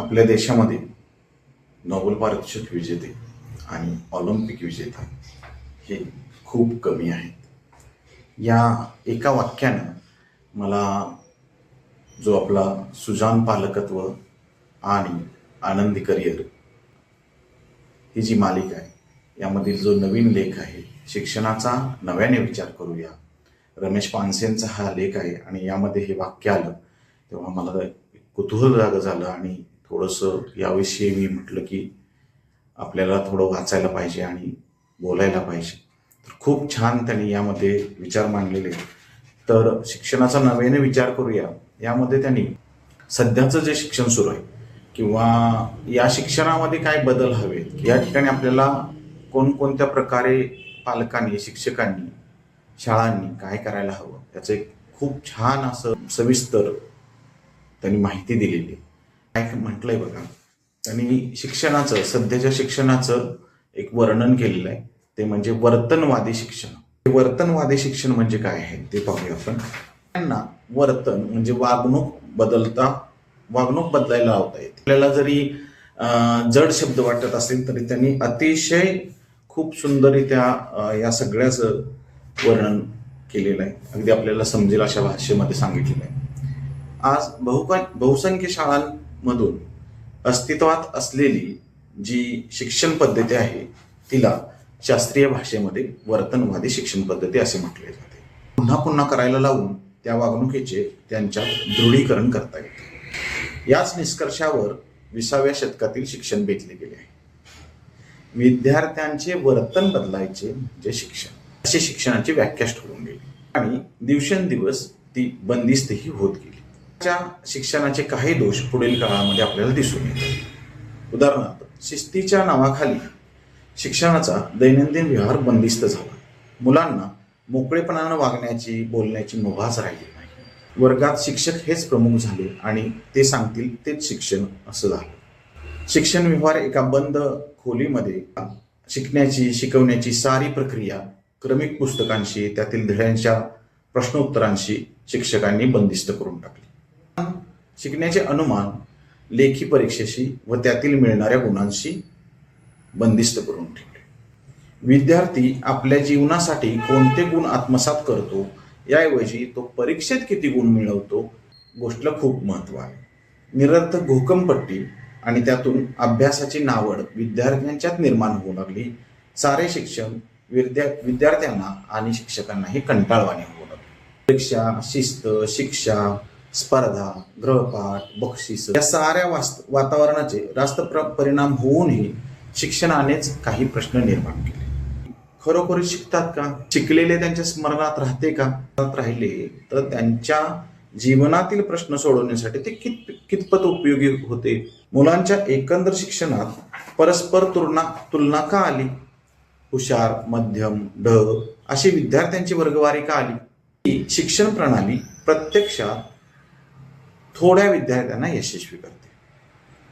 आपल्या देशामध्ये नोबेल पारितोषिक विजेते आणि ऑलिम्पिक विजेता हे खूप कमी आहेत. या एका वाक्यानं मला जो आपला सुजान पालकत्व आणि आनंदी करिअर ही जी मालिका आहे यामधील जो नवीन लेख आहे शिक्षणाचा नव्याने विचार करूया. रमेश पानसेंचा हा लेख आहे आणि यामध्ये हे वाक्य आलं तेव्हा मला एक कुतूहल जागं झालं आणि थोडंसं याविषयी मी म्हटलं की आपल्याला थोडं वाचायला पाहिजे आणि बोलायला पाहिजे. तर खूप छान त्यांनी यामध्ये विचार मांडलेले. तर शिक्षणाचा नव्याने विचार करूया. यामध्ये त्यांनी सध्याचं जे शिक्षण सुरू आहे किंवा या शिक्षणामध्ये काय बदल हवेत या ठिकाणी आपल्याला कोणकोणत्या प्रकारे पालकांनी शिक्षकांनी शाळांनी काय करायला हवं याचं एक खूप छान असं सविस्तर त्यांनी माहिती दिलेली आहे. काय म्हटलंय बघा. त्यांनी शिक्षणाचं सध्याच्या शिक्षणाचं एक वर्णन केलेलं आहे ते म्हणजे वर्तनवादी शिक्षण. हे वर्तनवादी शिक्षण म्हणजे काय आहे ते पाहूया आपण. त्यांना वर्तन म्हणजे वागणूक बदलता वागणूक बदलायला लावता येते. आपल्याला जरी जड शब्द वाटत असेल तरी त्यांनी अतिशय खूप सुंदररित्या या सगळ्याचं वर्णन केलेलं आहे. अगदी आपल्याला समजेल अशा भाषेमध्ये सांगितलेलं आहे. आज बहुका बहुसंख्य मधून अस्तित्वात असलेली जी शिक्षण पद्धती आहे तिला शास्त्रीय भाषेमध्ये वर्तनवादी शिक्षण पद्धती असे म्हटले जाते. पुन्हा पुन्हा करायला लावून त्या वागणुकीचे त्यांच्यात दृढीकरण करता येते. याच निष्कर्षावर विसाव्या शतकातील शिक्षण बेतले गेले आहे. विद्यार्थ्यांचे वर्तन बदलायचे म्हणजे शिक्षण. अशी शिक्षणाची व्याख्याच ठरून गेली. आणि दिवसेंदिवस ती बंदिस्तही होत गेली. त्या शिक्षणाचे काही दोष पुढील काळामध्ये आपल्याला दिसून येतात उदाहरणार्थ शिस्तीच्या नावाखाली शिक्षणाचा दैनंदिन व्यवहार बंदिस्त झाला. मुलांना मोकळेपणानं वागण्याची बोलण्याची मुभाच राहिली नाही. वर्गात शिक्षक हेच प्रमुख झाले आणि ते सांगतील तेच शिक्षण असं झालं. शिक्षण व्यवहार एका बंद खोलीमध्ये शिकण्याची शिकवण्याची सारी प्रक्रिया क्रमिक पुस्तकांशी त्यातील धड्यांच्या प्रश्नोत्तरांशी शिक्षकांनी बंदिस्त करून टाकली. शिकण्याचे अनुमान लेखी परीक्षेशी व त्यातील मिळणाऱ्या गुणांशी बंदिस्त करून ठेवले. विद्यार्थी आपल्या जीवनासाठी कोणते गुण आत्मसात करतो याऐवजी तो परीक्षेत किती गुण मिळवतो गोष्टीला खूप महत्त्व आहे निरर्थक घोकमपट्टी आणि त्यातून अभ्यासाची नावड विद्यार्थ्यांच्यात निर्माण होऊ लागली. सारे शिक्षण विद्या विद्यार्थ्यांना आणि शिक्षकांनाही कंटाळवाणे होऊ लागले. परीक्षा शिस्त शिक्षा स्पर्धा गृहपाठ बक्षीस या साऱ्या वास्त वातावरणाचे जास्त प्र परिणाम होऊनही शिक्षणानेच काही प्रश्न निर्माण केले. खरोखर शिकतात का? शिकलेले त्यांच्या स्मरणात राहते का? राहिले तर त्यांच्या जीवनातील प्रश्न सोडवण्यासाठी ते कित कितपत उपयोगी होते? मुलांच्या एकंदर शिक्षणात परस्पर तुलना तुलना का आली? हुशार मध्यम ढ अशी विद्यार्थ्यांची वर्गवारी का आली? ही शिक्षण प्रणाली प्रत्यक्षात थोड्या विद्यार्थ्यांना यशस्वी करते.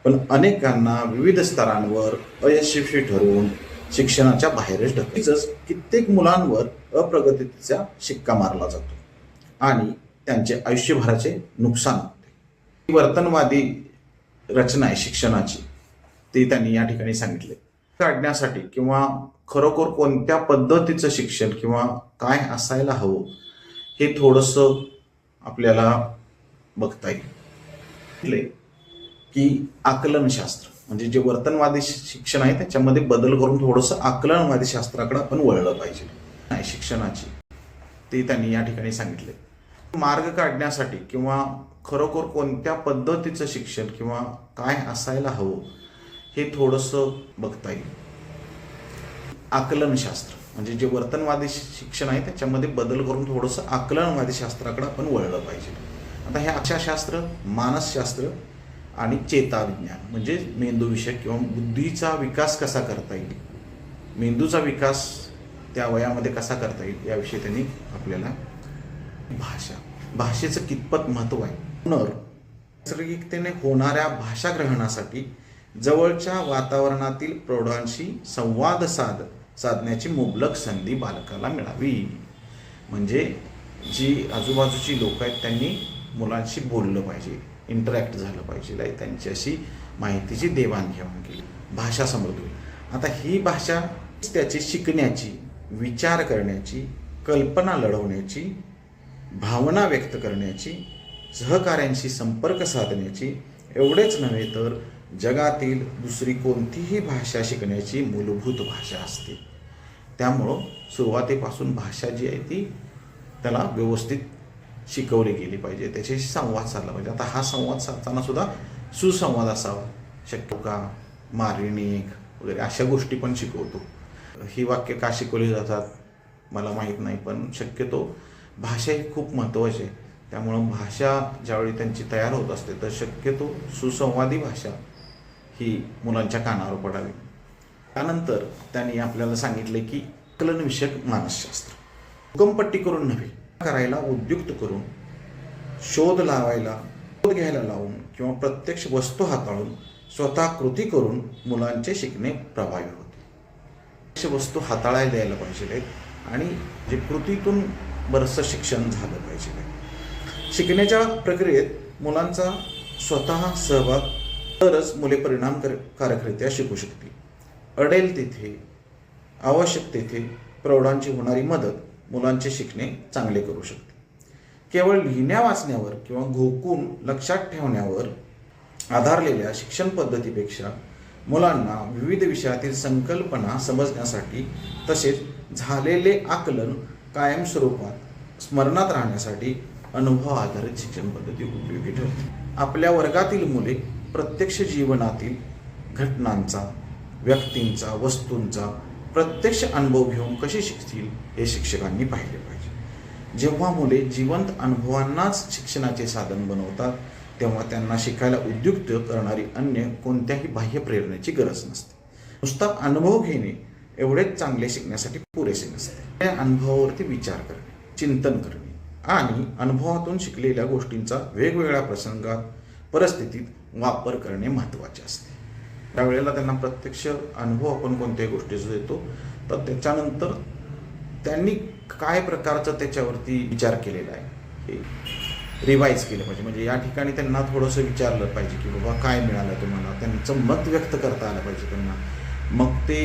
पण अनेकांना विविध स्तरांवर अयशस्वी ठरवून शिक्षणाच्या बाहेरच ढकलच कित्येक मुलांवर अप्रगतीचा शिक्का मारला जातो आणि त्यांचे आयुष्यभराचे नुकसान होते. वर्तनवादी रचना आहे शिक्षणाची. ती त्यांनी या ठिकाणी सांगितले. काढण्यासाठी किंवा खरोखर कोणत्या पद्धतीचं शिक्षण किंवा काय असायला हवं हे थोडंसं आपल्याला बघता येईल. की आकलनशास्त्र म्हणजे जे वर्तनवादी शिक्षण आहे त्याच्यामध्ये बदल करून थोडंसं आकलनवादी शास्त्राकडे आपण वळलं पाहिजे. नाही शिक्षणाची. ते त्यांनी या ठिकाणी सांगितले. मार्ग काढण्यासाठी किंवा खरोखर कोणत्या पद्धतीचं शिक्षण किंवा काय असायला हवं हे थोडंसं बघता येईल. आकलनशास्त्र म्हणजे जे वर्तनवादी शिक्षण आहे त्याच्यामध्ये बदल करून थोडंसं आकलनवादी शास्त्राकडे आपण वळलं पाहिजे. आता हे अक्षाशास्त्र मानसशास्त्र आणि चेताविज्ञान म्हणजे मेंदूविषयक किंवा बुद्धीचा विकास कसा करता येईल? मेंदूचा विकास त्या वयामध्ये कसा करता येईल? याविषयी त्यांनी आपल्याला भाषा भाषेचं कितपत महत्त्व आहे? पुनर नैसर्गिकतेने होणाऱ्या भाषा ग्रहणासाठी जवळच्या वातावरणातील प्रौढांशी संवाद साध साधण्याची मुबलक संधी बालकाला मिळावी. म्हणजे जी आजूबाजूची लोक आहेत त्यांनी मुलांशी बोललं पाहिजे इंटरॅक्ट झालं पाहिजे त्यांच्याशी माहितीची देवाणघेवाण केली भाषा समृद्ध होईल आता ही भाषा त्याची शिकण्याची विचार करण्याची कल्पना लढवण्याची भावना व्यक्त करण्याची सहकाऱ्यांशी संपर्क साधण्याची एवढेच नव्हे तर जगातील दुसरी कोणतीही भाषा शिकण्याची मूलभूत भाषा असते. त्यामुळं सुरुवातीपासून भाषा जी आहे ती त्याला व्यवस्थित शिकवली गेली पाहिजे. त्याच्याशी संवाद साधला पाहिजे. आता हा संवाद साधताना सुद्धा सुसंवाद असावा. शक्य का मारिणीक वगैरे अशा गोष्टी पण शिकवतो. ही वाक्य का शिकवली जातात मला माहीत नाही पण शक्यतो भाषा ही खूप महत्त्वाची आहे. त्यामुळं भाषा ज्यावेळी त्यांची तयार होत असते तर शक्यतो सुसंवादी भाषा ही मुलांच्या कानावर पडावी. त्यानंतर त्यांनी आपल्याला सांगितले की कलनविषयक मानसशास्त्र. भूकंपट्टी करून नव्हे करायला उद्युक्त करून शोध लावायला शोध घ्यायला लावून किंवा प्रत्यक्ष वस्तू हाताळून स्वतः कृती करून मुलांचे शिकणे प्रभावी होते. वस्तू हाताळायला द्यायला पाहिजे आणि जे कृतीतून बरंचसं शिक्षण झालं पाहिजे शिकण्याच्या प्रक्रियेत मुलांचा स्वतः सहभाग तरच मुले परिणामकारकरित्या शिकू शकतील. अडेल तिथे आवश्यक तेथे प्रौढांची होणारी मदत मुलांचे शिकणे चांगले करू शकते. केवळ लिहिण्या वाचण्यावर किंवा घोकून लक्षात ठेवण्यावर आधारलेल्या शिक्षण पद्धतीपेक्षा मुलांना विविध विषयातील संकल्पना समजण्यासाठी तसेच झालेले आकलन कायम स्वरूपात स्मरणात राहण्यासाठी अनुभव आधारित शिक्षण पद्धती उपयोगी ठरते. आपल्या वर्गातील मुले प्रत्यक्ष जीवनातील घटनांचा व्यक्तींचा वस्तूंचा प्रत्यक्ष अनुभव घेऊन कसे शिकतील हे शिक्षकांनी पाहिले पाहिजे. जेव्हा मुले जिवंत अनुभवांनाच शिक्षणाचे साधन बनवतात तेव्हा त्यांना शिकायला उद्युक्त करणारी अन्य कोणत्याही बाह्य प्रेरणेची गरज नसते. नुसता अनुभव घेणे एवढेच चांगले शिकण्यासाठी पुरेसे नसते. त्या अनुभवावरती विचार करणे चिंतन करणे आणि अनुभवातून शिकलेल्या गोष्टींचा वेगवेगळ्या प्रसंगात परिस्थितीत वापर करणे महत्त्वाचे असते. त्यावेळेला त्यांना प्रत्यक्ष अनुभव आपण कोणत्याही गोष्टीचा देतो. तर त्याच्यानंतर त्यांनी काय प्रकारचं त्याच्यावरती विचार केलेला आहे हे रिवाईज केलं पाहिजे. म्हणजे या ठिकाणी त्यांना थोडंसं विचारलं पाहिजे की बाबा काय मिळालं तुम्हाला? त्यांचं मत व्यक्त करता आलं पाहिजे त्यांना. मग ते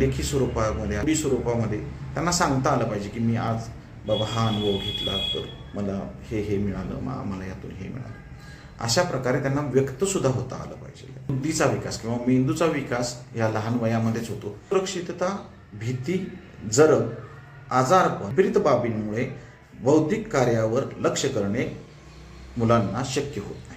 लेखी स्वरूपामध्ये अडी स्वरूपामध्ये त्यांना सांगता आलं पाहिजे की मी आज बाबा हा अनुभव घेतला तर मला हे हे मिळालं मग आम्हाला यातून हे मिळालं. अशा प्रकारे त्यांना व्यक्त सुद्धा होता आलं पाहिजे. बुद्धीचा विकास किंवा मेंदूचा विकास या लहान वयामध्येच होतो. सुरक्षितता भीती जरब आजारपण विपरीत बाबींमुळे बौद्धिक कार्यावर लक्ष करणे मुलांना शक्य होत नाही.